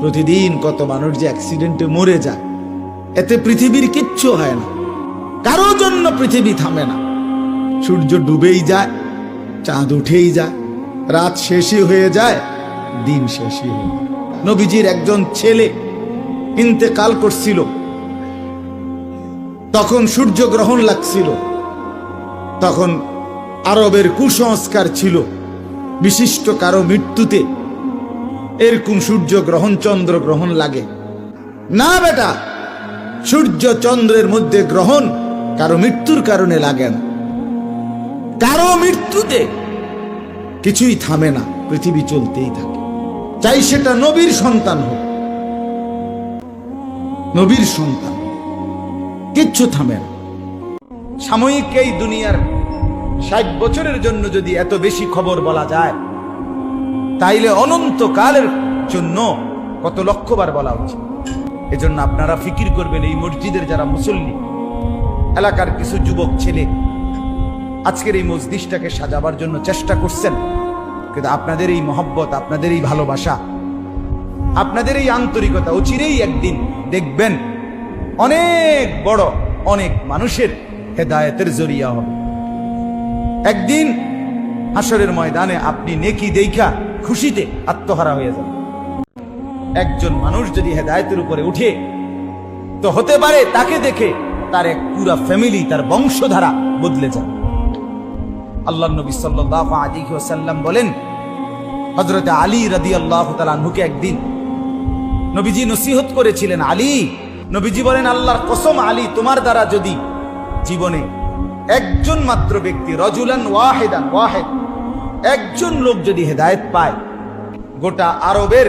প্রতিদিন কত মানুষ যে অ্যাক্সিডেন্টে মরে যায়। এতে পৃথিবীর কিচ্ছু হয় না। কারও জন্য পৃথিবী থামে না। সূর্য ডুবেই যায়, চাঁদ উঠেই যায়, রাত শেষই হয়ে যায়, দিন শেষই হয়ে। নবীজির একজন ছেলে ইন্তেকাল করছিল। তখন সূর্য গ্রহণ লাগছিল। তখন আরবের কুসংস্কার ছিল। বিশিষ্ট কারও মৃত্যুতে এরকম সূর্য গ্রহণ, চন্দ্র গ্রহণ লাগে। না বেটা, সূর্য চন্দ্রের মধ্যে গ্রহণ কারও মৃত্যুর কারণে লাগে না। কারও মৃত্যুতে কিছুই থামে না, পৃথিবী চলতেই থাকে। চাই সেটা নবীর সন্তান হোক। নবীর সন্তান। কিচ্ছু থামে না। সাময়িক এই দুনিয়ার ষাট বছরের জন্য যদি এত বেশি খবর বলা যায় তাইলে অনন্তকালের জন্য কত লক্ষবার বলা উচিত এজন্য আপনারা ফিকির করবেন এই মসজিদের যারা মুসল্লি, এলাকার কিছু যুবক ছেলে, আজকের এই মসজিদটাকে সাজাবার জন্য চেষ্টা করছেন। কিন্তু আপনাদের এই মহব্বত, আপনাদের এই ভালোবাসা, আপনাদের এই আন্তরিকতা অচিরেই একদিন দেখবেন অনেক বড়, অনেক মানুষের হেদায়েতের জরিয়া হবে। একদিন হাসরের ময়দানে আপনি নেকি দেখা খুশিতে আত্মহারা হয়ে যাবেন একজন মানুষ যদি হেদায়তের উপরে উঠে, তো হতে পারে তাকে দেখে তার এক পুরা ফ্যামিলি তার বংশধারা বদলে যাবে। আল্লাহ নবী আলাইহি ওয়াসাল্লাম বলেন, হযরত আলী রাদিয়াল্লাহু তাআলা আনহুকে একদিন নবীজি নসিহত করেছিলেন, আলী, নবীজি বলেন, আল্লাহর কসম আলী, তোমার দ্বারা যদি জীবনে একজন মাত্র ব্যক্তি, রজুলান ওয়াহেদান, ওয়াহেদ একজন লোক যদি হেদায়েত পায়, গোটা আরবের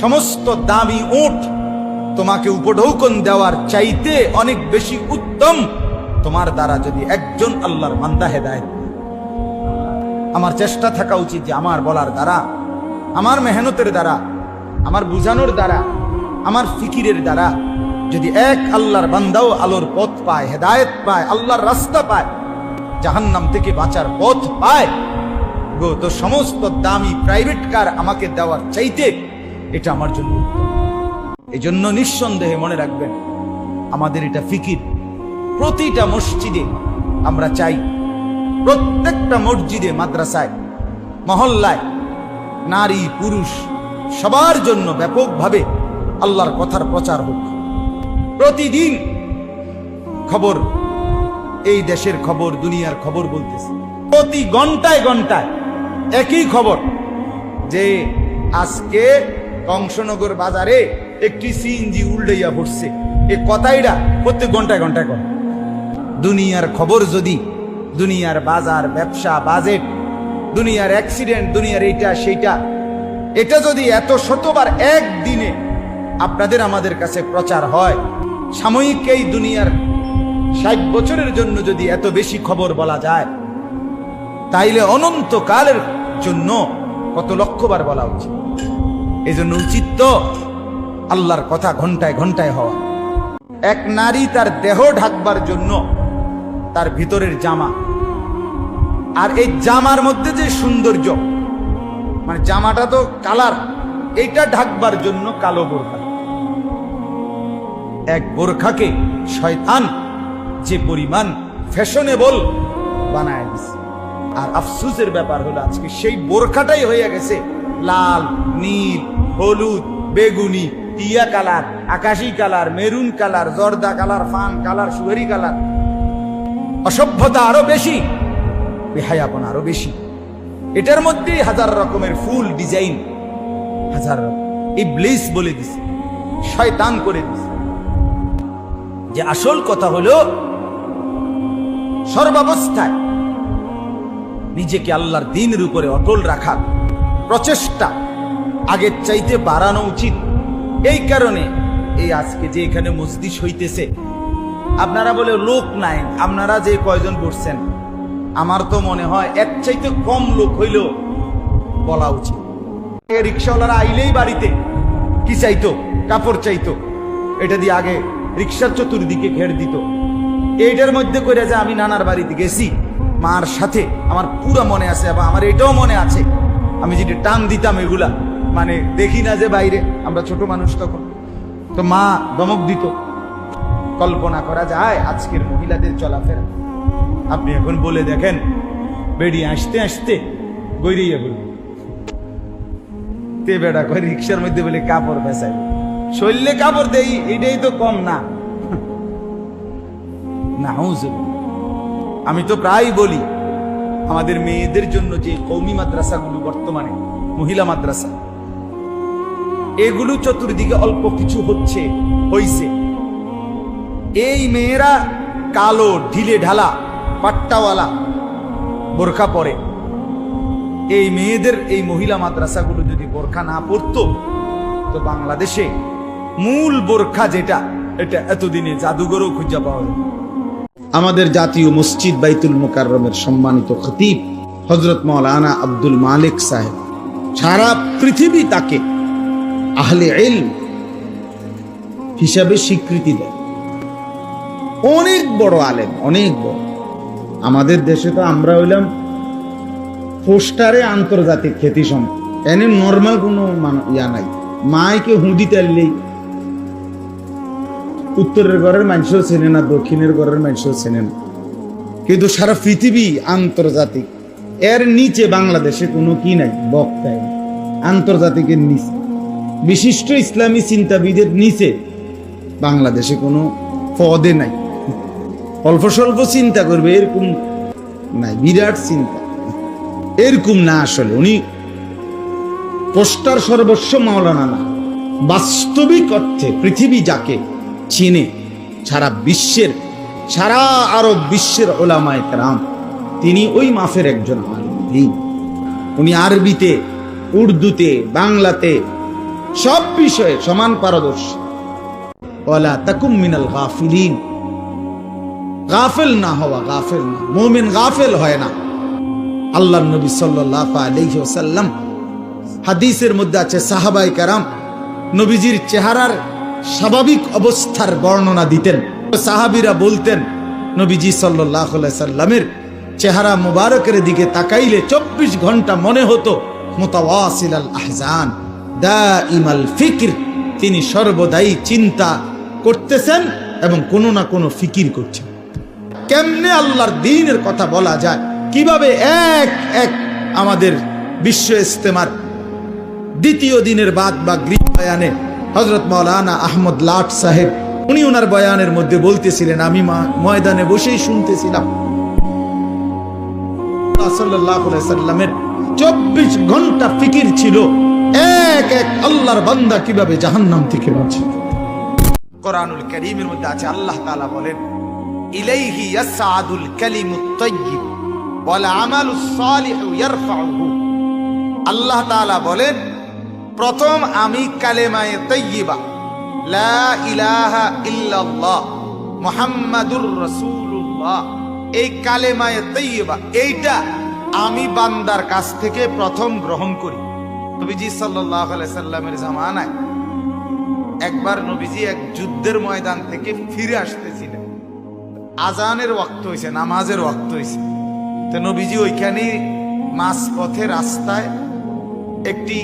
সমস্ত দামি উট তোমাকে উপঢৌকন দেওয়ার চাইতে অনেক বেশি উত্তম তোমার দ্বারা যদি একজন আল্লাহর মান্দা হেদায়েত। আমার চেষ্টা থাকা উচিত যে আমার বলার দ্বারা, আমার মেহনতের দ্বারা, আমার বুঝানোর দ্বারা, আমার ফিকিরের দ্বারা যদি এক আল্লাহর বান্দাও আলোর পথ পায়, হেদায়েত পায়, আল্লাহর রাস্তা পায়, জাহান্নাম থেকে বাঁচার পথ পায় তো সমস্ত দামি প্রাইভেট কার আমাকে দেওয়ার চাইতে এটা আমার জন্য। এই জন্য নিঃসন্দেহে মনে রাখবেন, আমাদের এটা ফিকির। প্রতিটা মসজিদে আমরা চাই, প্রত্যেকটা মসজিদে, মাদ্রাসায়, মহল্লায় নারী, পুরুষ, সবার জন্য ব্যাপকভাবে আল্লাহর কথার প্রচার হোক। প্রতিদিন খবর, এই দেশের খবর, দুনিয়ার খবর বলতেছে। প্রতি ঘন্টায় ঘন্টায় একই খবর যে আজকে কংসনগর বাজারে একটি সিএনজি উল্টাইয়া পড়ছে। এ কথাইটা প্রত্যেক ঘন্টায় ঘন্টায় করে দুনিয়ার খবর যদি, দুনিয়ার বাজার, ব্যবসা, বাজেট, দুনিয়ার অ্যাক্সিডেন্ট, দুনিয়ার এইটা, সেইটা, এটা যদি এত শতবার একদিনে আপনাদের আমাদের কাছে প্রচার হয়, সাময়িক এই দুনিয়ার ষাট বছরের জন্য যদি এত বেশি খবর বলা যায় তাইলে অনন্তকালের জন্য কত লক্ষবার বলা উচিত। এই জন্য উচিত তো আল্লাহর কথা ঘন্টায় ঘন্টায় হওয়া। এক নারী তার দেহ ঢাকবার জন্য তার ভিতরের জামা। আর এই জামার মধ্যে যে সৌন্দর্য মানে জামাটা তো কালার এইটা ঢাকবার জন্য কালো বোরখা। এক বোরখাকে শয়তান যে পরিমাণ ফ্যাশনেবল বানায় দিছে। আর আফসুসের ব্যাপার হলো আজকে সেই বোরখাটাই হয়ে গেছে। লাল, নীল, হলুদ, বেগুনি, টিয়া কালার, আকাশি কালার, মেরুন কালার, জর্দা কালার, ফান কালার, সুহেরি কালার। অসভ্যতা আরও বেশি, বেহায়াপন আরও বেশি। এটার মধ্যেই হাজার রকমের ফুল ডিজাইন, হাজার ইবলিস বলে দিছে, শয়তান করে দিছে। যে আসল কথা হলো, সর্বাবস্থায় নিজেকে আল্লাহর দিনের উপরে অটল রাখার প্রচেষ্টা আগের চাইতে বাড়ানো উচিত। এই কারণে এই আজকে যে এখানে মসজিদ হইতেছে, আপনারা বলে লোক নাই, আপনারা যে কয়জন বসছেন, আমার তো মনে হয় এর চাইতে কম লোক হইলেও বলা উচিত। রিক্সাওয়ালারা আইলেই বাড়িতে, কি চাইতো? কাপড় চাইতো। এটা দিয়ে আগে রিক্সার চতুর্দিকে ঘের দিত। এইটার মধ্যে করে যে আমি নানার বাড়িতে গেছি। মার সাথে আমার পুরো মনে আছে এবং আমার এটাও মনে আছে। আমি যেটা টান দিতাম এগুলা মানে দেখি না যে বাইরে, আমরা ছোট মানুষ তখন। তো মা দমক দিত, কল্পনা করা যায় আজকের মহিলাদের চলাফেরা? আপনি এখন বলে দেখেন, বেরিয়ে আসতে আসতে গৈরিয়া বলবে তে বেড়া করে রিক্সার মধ্যে বলে কাপড় বেসাই শরীরে কাপড় দেই, এটাই তো কম না। না আমি তো প্রায় বলি, আমাদের মেয়েদের জন্য যে কৌমি মাদ্রাসাগুলো বর্তমানে, মহিলা মাদ্রাসা, এগুলো চতুর্দিকে অল্প কিছু হচ্ছে, হইছে। এই মেয়েরা কালো, ঢিলে ঢালা, পাট্টাওয়ালা, বোরখা পরে। এই মেয়েদের এই মহিলা মাদ্রাসাগুলো যদি বোরখা না পরতো, তো বাংলাদেশে মূল বোরখা যেটা, এটা এতদিনে জাদুঘরও খুঁজে পাওয়া যায়। আমাদের জাতীয় মসজিদ বাইতুল মোকাররমের সম্মানিত খতিব হজরত মৌলানা আব্দুল মালিক সাহেব। সারা পৃথিবী তাকে আহলে এল হিসাবে স্বীকৃতি দেয়। অনেক বড় আলেম, অনেক বড়। আমাদের দেশে তো আমরা হইলাম পোস্টারে আন্তর্জাতিক খ্যাতি সম এনে নর্মাল কোনো ইয়া নাই। মাইকে হুঁদি তেললেই উত্তরের ঘরের মানুষও চেনে না, দক্ষিণের ঘরের মানুষও চেনে না। কিন্তু সারা পৃথিবী আন্তর্জাতিক, এর নিচে বাংলাদেশে কোনো কি নাই বক্তায় আন্তর্জাতিকের নিচে। বিশিষ্ট ইসলামী চিন্তাবিদের নিচে বাংলাদেশে কোনো পদে নাই। অল্প স্বল্প চিন্তা করবে, এরকম নাই, বিরাট চিন্তা। এরকম না আসলে, উনি পোস্টার সর্বস্ব মাওলানা না। বাস্তবিক অর্থে পৃথিবী যাকে চিনে সারা বিশ্বের, সারা আরব বিশ্বের ওলামায় কেরাম, তিনি ওই মাফের একজন আলিম উনি আরবিতে, উর্দুতে, বাংলাতে সব বিষয়ে সমান পারদর্শী। ওলা তাকুম মিনাল গাফিলিন। গাফেল না হওয়া গাফেল না। মোমিন গাফেল হয় না। আল্লাহ নবী সাল্লাল্লাহু আলাইহি ওয়াসাল্লাম হাদিসের মধ্যে আছে সাহাবাই কারাম, নবীজির চেহারার স্বাভাবিক অবস্থার বর্ণনা দিতেন। সাহাবিরা বলতেন, নবীজি সাল্লামের চেহারা মুবারকের দিকে তাকাইলে চব্বিশ ঘণ্টা মনে হতো, মোতাওয়াসিল আল আহজান দা ইমাল ফিকির। তিনি সর্বদাই চিন্তা করতেছেন এবং কোনো না কোনো ফিকির করছেন। কেমনে আল্লাহর দিনের কথা বলা যায়? কীভাবে এক এক আমাদের বিশ্ব ইস্তেমার দ্বিতীয় দিনের বাদ বা গৃহ বয়ানে হজরত মৌলানা আহমদ লাট সাহেব, উনি ওনার বয়ানের মধ্যে বলতেছিলেন, আমি মা- ময়দানে বসেই শুনতেছিলাম। চব্বিশ ঘণ্টা ফিকির ছিল, এক এক আল্লাহর বান্দা কীভাবে জাহান্নাম থেকে বাঁচে। কোরআনুল করিমের মধ্যে আছে, আল্লাহ তাআলা বলেন, ইলাইহি ইয়াসআদুল কালিমুত তাইয়্যিব, ওয়াল আমালুস সালিহু ইয়ারফাউহু। আল্লাহ তাআলা বলেন প্রথম আমি কালেমায়ে তৈয়িবা লা ইলাহা ইল্লাল্লাহ, মুহাম্মাদুর রাসূলুল্লাহ। এই কালেমায়ে তৈয়িবা এইটা আমি বান্দার কাছ থেকে প্রথম গ্রহণ করি। নবীজি আলাইহি সাল্লামের জামানায় একবার নবীজি এক যুদ্ধের ময়দান থেকে ফিরে আসতেছিলেন। আজানের ওয়াক্ত হয়েছে নামাজের ওয়াক্ত হয়েছে তো নবীজি ওইখানে মাঝ পথে রাস্তায় একটি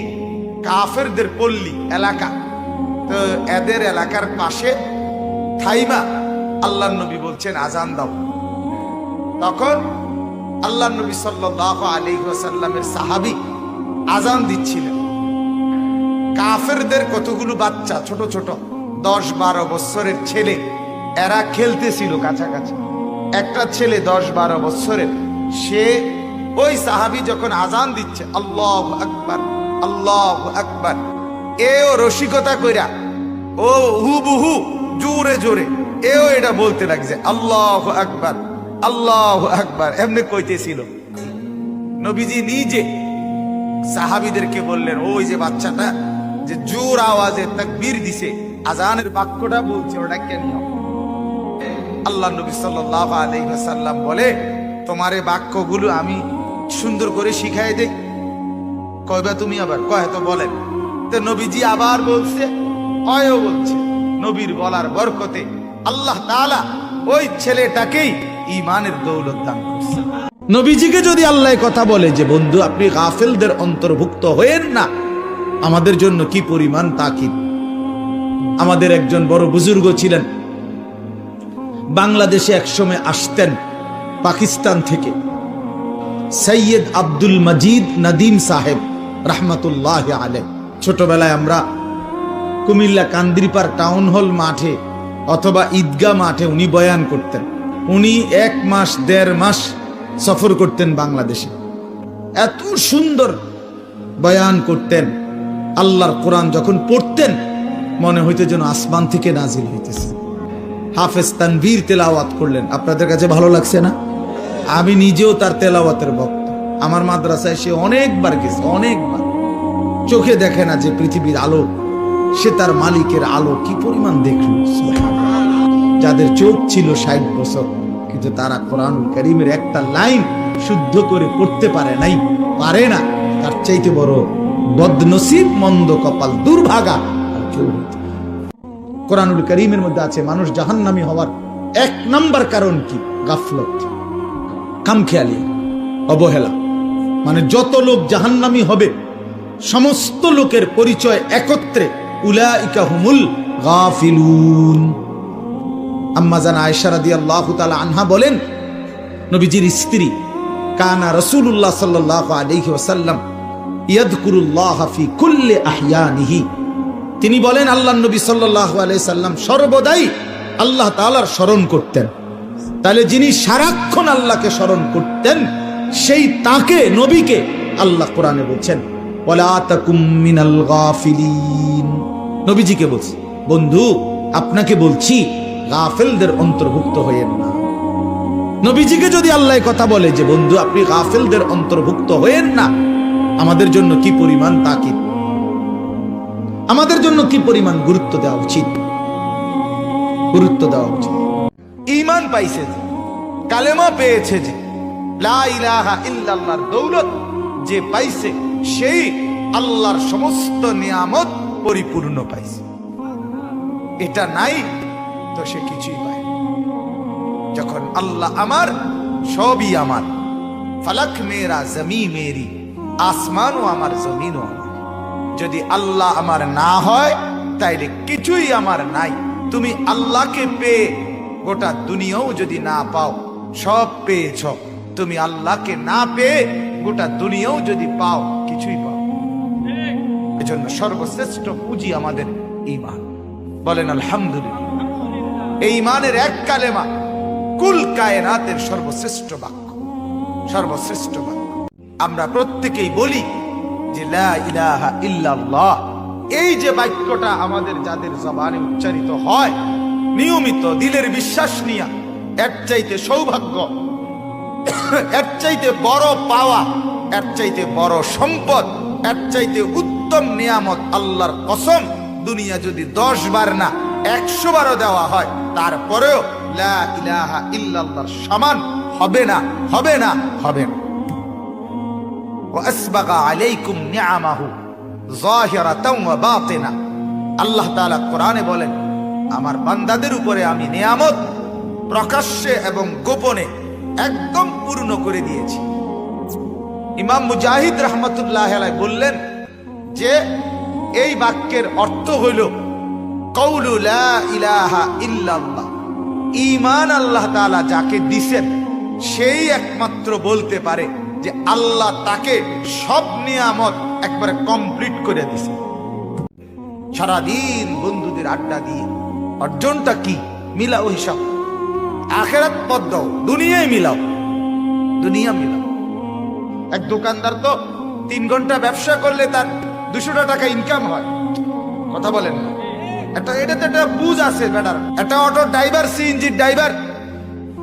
কাফেরদের পল্লী এলাকা। তো এদের এলাকার পাশে থাইমা আল্লাহ নবী বলছেন আজান দাও। তখন আল্লাহ নবী সাল্লাহ আলী সাল্লামের সাহাবি আজান দিচ্ছিলেন। কাফেরদের কতগুলো বাচ্চা, ছোট ছোট দশ বারো বছরের ছেলে, এরা খেলতেছিল কাছাকাছি। একটা ছেলে দশ বারো বছরের সে ওই সাহাবি যখন আজান দিচ্ছে, আল্লাহ আকবার। আল্লাহ আকবার। এও রসিকতা কইরা, ও হু বুহু জোরে জোরে, এও এটা বলতে লাগছে, আল্লাহ আকবার আল্লাহ আকবার, এমনি কইতেছিল। নবীজি নিজে সাহাবিদেরকে বললেন, ওই যে বাচ্চাটা যে জোর আওয়াজে তাকবীর দিছে, আজানের বাক্যটা বলছে, ওটা কেন আল্লাহ নবী সাল্লাল্লাহু আলাইহি বলে, তোমার বাক্যগুলো আমি সুন্দর করে শিখাই দেই। কয়বা তুমি আবার? কয়, তো বলেন। তো নবীজি আবার বলছে, অয়ও বলছে, নবীর বলার বরকতে আল্লাহ তাআলা ওই ছেলেটাকেই ইমানের দৌলত দান করছে। নবীজিকে যদি আল্লাহ কথা বলে যে, বন্ধু, আপনি গাফেলদের অন্তর্ভুক্ত হয়েন না, আমাদের জন্য কি পরিমাণ তাকিদ? আমাদের একজন বড় বুজুর্গ ছিলেন, বাংলাদেশে একসময় আসতেন পাকিস্তান থেকে, সৈয়দ আব্দুল মজিদ নদীম সাহেব। রহমতুল্লাহ আলে ছোটবেলায় আমরা কুমিল্লা কান্দিরপার টাউন হল মাঠে অথবা ঈদগা মাঠে উনি বয়ান করতেন। উনি এক মাস, দেড় মাস সফর করতেন বাংলাদেশে। এত সুন্দর বয়ান করতেন। আল্লাহর কোরআন যখন পড়তেন, মনে হইতে যেন আসমান থেকে নাজিল হইতেছে। হাফেজ তানভীর তেলাওয়াত করলেন। আপনাদের কাছে ভালো লাগছে না? আমি নিজেও তার তেলাওয়াতের ভক্ত। আমার মাদ্রাসায় সে অনেকবার গেছে, অনেকবার। চোখে দেখে না যে পৃথিবীর আলো, সে তার মালিকের আলো কি পরিমাণ দেখল যাদের চোখ ছিল ষাট বছর, কিন্তু তারা কোরআন করিমের একটা লাইন শুদ্ধ করে পড়তে পারে নাই, পারে না। তার চাইতে বড় বদনসিব মন্দ কপাল দুর্ভাগা কোরআনুল করিমের মধ্যে আছে মানুষ জাহান্নামী হওয়ার এক নাম্বার কারণ কি? গাফলত, খামখেয়ালি, অবহেলা। মানে যত লোক জাহান্নামী হবে, সমস্ত লোকের পরিচয় একত্রে উলাইকা হুমুল গাফিলুন। আম্মা জানা আয়েশা রাদিয়াল্লাহু তাআলা আনহা বলেন, নবীজির স্ত্রী কানা রাসূলুল্লাহ সাল্লাল্লাহু আলাইহি ওয়াসাল্লাম ইয়াদকুরুল্লাহ ফি কুল্লি আহইয়ানিহি তিনি বলেন, আল্লাহ নবী সাল্লাল্লাহু আলাইহি সাল্লাম সর্বদাই আল্লাহ তাআলার স্মরণ করতেন। তাহলে যিনি সারাক্ষণ আল্লাহকে স্মরণ করতেন সেই তাকে, নবীকে আল্লাহ কোরআনে বলছেন নবীজিকে বলছি, বন্ধু, আপনাকে বলছি, গাফেলদের অন্তর্ভুক্ত হয়েন না। নবীজিকে যদি আল্লাহ কথা বলে যে, বন্ধু, আপনি গাফেলদের অন্তর্ভুক্ত হয়েন না, আমাদের জন্য কি পরিমাণ তাকিদ? আমাদের জন্য কি পরিমাণ গুরুত্ব দেওয়া উচিত? গুরুত্ব দেওয়া উচিত। ইমান পাইছে যে, কালেমা পেয়েছে যে ইল্লাল্লাহর দৌলত যে পাইছে, সেই আল্লাহর সমস্ত নিয়ামত পরিপূর্ণ পাইছে। এটা নাই তো সে কিছুই পায় যখন আল্লাহ আমার, সবই আমার। ফালাক মেরা জমি মেরি, আসমানও আমার, জমিনও আমার। যদি আল্লাহ আমার না হয়, তাইলে কিছুই আমার নাই। তুমি আল্লাহকে পেয়ে গোটা দুনিয়াও যদি না পাও, সব পেয়েছ। তুমি আল্লাহকে না পেয়ে গোটা দুনিয়াও যদি পাও, কিছুই পাও এজন্য সর্বশ্রেষ্ঠ পুঁজি আমাদের ইমান বলেন, আলহামদুলিল্লাহ। এই ইমানের এক কালেমা, কুল কায়নাতের সর্বশ্রেষ্ঠ বাক্য। সর্বশ্রেষ্ঠ বাক্য। আমরা প্রত্যেকেই বলি যে, লা ইলাহা ইল্লাল্লাহ। এই যে বাক্যটা আমাদের যাদের জবানে উচ্চারিত হয়, নিয়মিত দিলের বিশ্বাস নিয়া, এর চাইতে সৌভাগ্য এর চাইতে বড় পাওয়া এর চাইতে বড় সম্পদ এর চাইতে উত্তম নিয়ামত আল্লাহর কসম দুনিয়া যদি দশ বার না একশো বারও দেওয়া হয় তারপরেও লা ইলাহা ইল্লাল্লাহর সমান হবে না হবে না হবে না وأسبغ عليكم نعمه ظاهرة وباطنة আল্লাহ তাআলা কোরআনে বলেন আমার বান্দাদের উপরে আমি নিয়ামত প্রকাশ্যে এবং গোপনে একদম পূর্ণ করে দিয়েছি। ইমাম মুজাহিদ রহমতুল্লাহ বললেন যে, এই বাক্যের অর্থ হইল কৌলু ইলাহা ইল্লাল্লাহ। ঈমান আল্লাহ তাআলা যাকে দিছেন, সেই একমাত্র বলতে পারে যে, আল্লাহ তাকে সব নিয়ামত একবারে কমপ্লিট করে দিছে। সারাদিন বন্ধুদের আড্ডা দিয়ে, অর্জনটা কি? মিলাও হিসাব। আখেরাত পদ দাও দুনিয়ায় মিলাও। দুনিয়া মিলাও। এক দোকানদার তো তিন ঘণ্টা ব্যবসা করলে তার দুশোটা টাকা ইনকাম হয়। কথা বলেন না। একটা এটাতে একটা বুঝ আছে বেটার একটা অটো ড্রাইভার সিএনজির ড্রাইভার,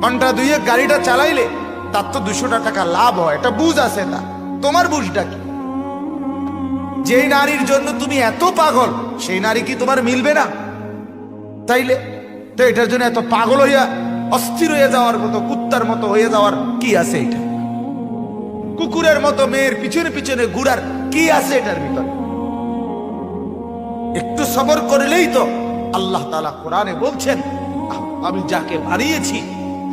ঘণ্টা দুইয়ে গাড়িটা চালাইলে তার তো দুশোটা টাকা লাভ হয়। এটা বুঝ আছে তা তোমার বুঝটা কি? যেই নারীর জন্য তুমি এত পাগল, সেই নারী কি তোমার মিলবে না? তাইলে তো এটার জন্য এত পাগল হইয়া অস্থির হয়ে যাওয়ার মতো, কুত্তার মতো হয়ে যাওয়ার কি আছে এটা? কুকুরের মতো মেয়ের পিছনে পিছনে ঘুরার কি আছে এটার ভিতরে? একটু সবর করলেই তো আল্লাহ তালা কোরআনে বলছেন আমি যাকে বানিয়েছি,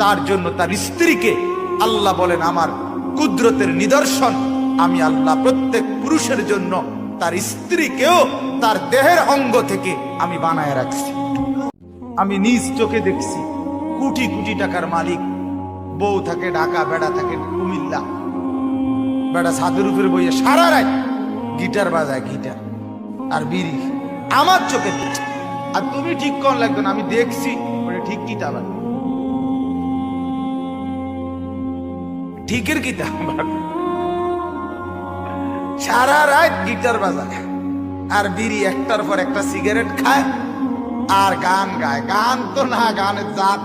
তার জন্য তার স্ত্রীকে আল্লাহ বলেন, আমার কুদরতের নিদর্শন, আমি আল্লাহ প্রত্যেক পুরুষের জন্য তার স্ত্রীকেও তার দেহের অঙ্গ থেকে আমি বানায় রাখছি। আমি নিজ চোখে দেখছি কোটি কোটি টাকার মালিক। বউ থাকে ঢাকা বেড়া থাকে, কুমিল্লা। বেড়া ছাদের উপরে বইয়ে সারা রাত গিটার বাজায়, গিটার আর বিড়ি। আমার চোখে আর তুমি ঠিক কোন লাগবে না, আমি দেখছি ওটা ঠিক কি তা আবার? ঠিকের কি তা সারা রাত গিটার বাজায় আর বিড়ি, একটার পর একটা সিগারেট খায়। আর গান গায়। গান তো না, গানের জাত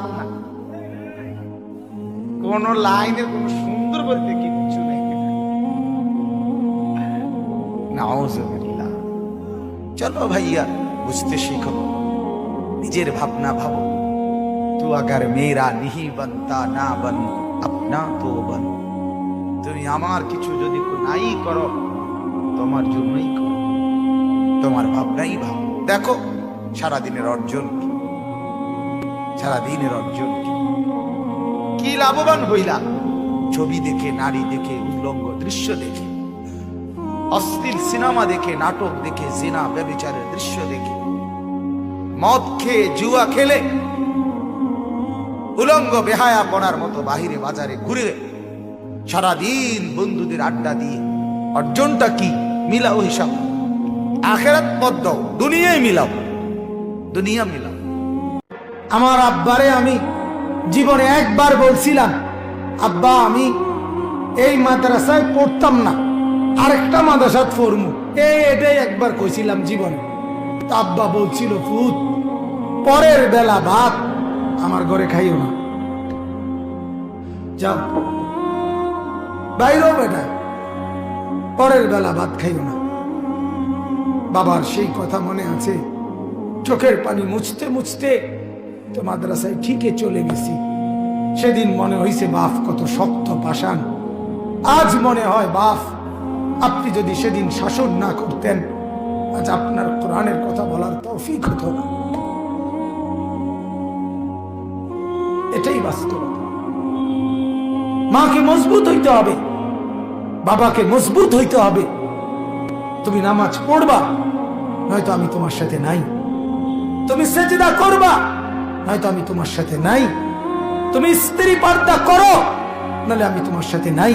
কোন লাইনের কোন সুন্দর বলতে কিচ্ছু নেই চলো ভাইয়া, বুঝতে শিখো। নিজের ভাবনা ভাবো। তু আগার মেরা নিহি বনতা না বন, আপনা তো বন। তুমি আমার কিছু যদি নাই করো, তোমার জন্যই করো। তোমার ভাবনাই ভাবো। দেখো, সারাদিনের অর্জন সারাদিনের অর্জন কি লাভবান হইলা? ছবি দেখে, নারী দেখে, উল্লঙ্গ দৃশ্য দেখে, অশ্লীল সিনেমা দেখে, নাটক দেখে, জিনা ব্যবিচারের দৃশ্য দেখে, মদ খেয়ে জুয়া খেলে, উলঙ্গ বেহায়া পড়ার মতো বাহিরে বাজারে ঘুরে, সারাদিন বন্ধুদের আড্ডা দিয়ে, অর্জনটা কি মিলাও হিসাব। আখেরাত পদ দাও দুনিয়ায় মিলাও, দুনিয়া মিলাও। আমার আব্বারে আমি জীবনে একবার বলছিলাম, আব্বা, আমি এই মাদ্রাসায় পড়তাম না। আরেকটা মাদ্রাসাত পড়মু। এই এটাই একবার কইছিলাম জীবনে। আব্বা বলছিল ফুত পরের বেলা ভাত আমার ঘরে খাইও না। যাও। বাইরেও বেটা, পরের বেলা ভাত খাইও না। বাবার সেই কথা মনে আছে, চোখের পানি মুছতে মুছতে তো মাদ্রাসায় ঠিকই চলে গেছি। সেদিন মনে হইছে, বাপ, কত শক্ত পাষাণ। আজ মনে হয়, বাপ, আপনি যদি সেদিন শাসন না করতেন, আজ আপনার কোরআনের কথা বলার তৌফিক হতো না। এটাই বাস্তবতা। মাকে মজবুত হইতে হবে। বাবাকে মজবুত হইতে হবে। তুমি নামাজ পড়বা, নয়তো আমি তোমার সাথে নাই। তুমি সেজদা করবা। নয়তো আমি তোমার সাথে নাই। তুমি স্ত্রী পর্দা করো, নাহলে আমি তোমার সাথে নাই।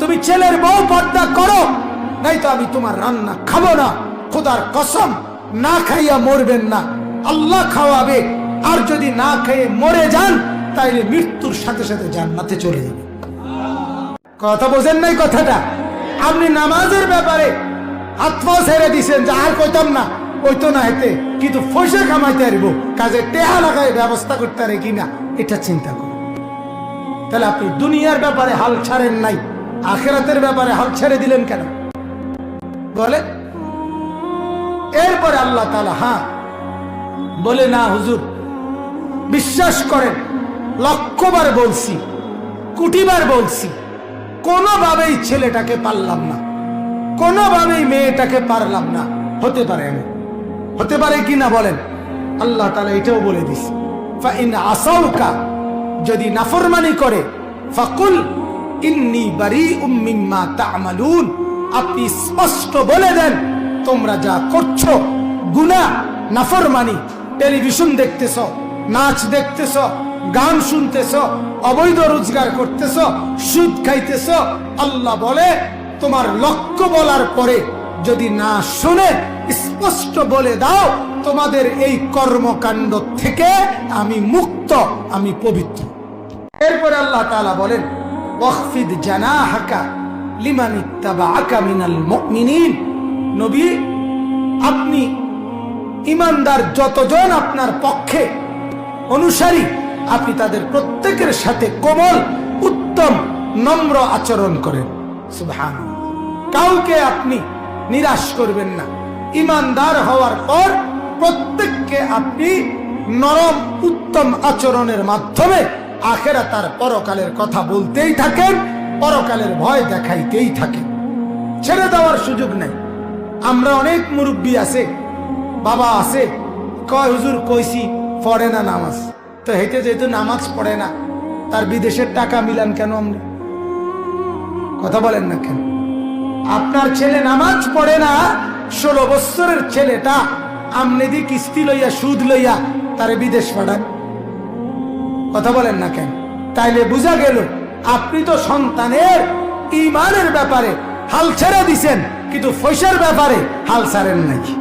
তুমি ছেলের বউ পর্দা করো, নয়তো আমি তোমার রান্না খাব না। খোদার কসম, না খাইয়া মরবেন না। আল্লাহ খাওয়াবে, আর যদি না খেয়ে মরে যান, তাইলে মৃত্যুর সাথে সাথে জান্নাতে চলে যাবে। কথা বোঝেন নাই কথাটা? আপনি নামাজের ব্যাপারে আত্মা ছেড়ে দিছেন, যা আর কইতাম না। ওই তো না হেতে কিন্তু পয়সা কামাইতে পারব কাজে টেহা লাগায় ব্যবস্থা করতে পারে কিনা এটা চিন্তা করুন তাহলে আপনি দুনিয়ার ব্যাপারে হাল ছাড়েন নাই, আখেরাতের ব্যাপারে হাল ছেড়ে দিলেন কেন? বলে এরপরে আল্লাহ তালা হ্যাঁ বলে, না, হুজুর, বিশ্বাস করেন, লক্ষবার বলছি, কুটিবার বলছি, কোনোভাবেই ছেলেটাকে পারলাম না, কোনোভাবেই মেয়েটাকে পারলাম না, হতে পারে এমন। হতে পারে কি না বলেন? আল্লাহ তালা এটাও বলে দিস আসাউকা, যদি নাফরমানি করে, ফাকুল ইন্নি বারি উম্মিম্মা তামালুন। আপনি স্পষ্ট বলে দেন, তোমরা যা করছ, গুনাহ, নাফরমানি, টেলিভিশন দেখতেছ, নাচ দেখতেছ, গান শুনতেছ, অবৈধ রোজগার করতেছ, সুদ খাইতেছ, আল্লাহ বলে, তোমার লক্ষ্য বলার পরে যদি না শুনে স্পষ্ট বলে দাও, তোমাদের এই কর্মকাণ্ড থেকে আমি মুক্ত, আমি পবিত্র। এরপরে আল্লাহ তালা বলেন ইত্তাবাআকা মিনাল মুমিনিন। নবী, আপনি যতজন আপনার পক্ষে অনুসারী, আপনি তাদের প্রত্যেকের সাথে কোমল, উত্তম, নম্র আচরণ করেন। কাউকে আপনি নিরাশ করবেন না। ইমানদার হওয়ার পর প্রত্যেককে আপনি নরম, উত্তম আচরণের মাধ্যমে আখেরা তার পরকালের কথা বলতেই থাকেন, পরকালের ভয় দেখাইতেই থাকেন। ছেড়ে দেওয়ার সুযোগ নেই। আমরা অনেক মুরব্বী আছে, বাবা আছে, কয়, হুজুর, কইছি, পড়ে না নামাজ। তো হেঁটে যেহেতু নামাজ পড়ে না, তার বিদেশের টাকা মিলান কেন আমরা কথা বলেন না কেন? আপনার ছেলে নামাজ পড়ে না, ষোলো বছরের ছেলেটা আমনেদি কিস্তি লইয়া, সুদ লইয়া তারে বিদেশ পাঠায়। কথা বলেন না কেন? তাইলে বুঝা গেল, আপনি তো সন্তানের ইমানের ব্যাপারে হাল ছেড়ে দিছেন, কিন্তু পয়সার ব্যাপারে হাল ছাড়েন নাকি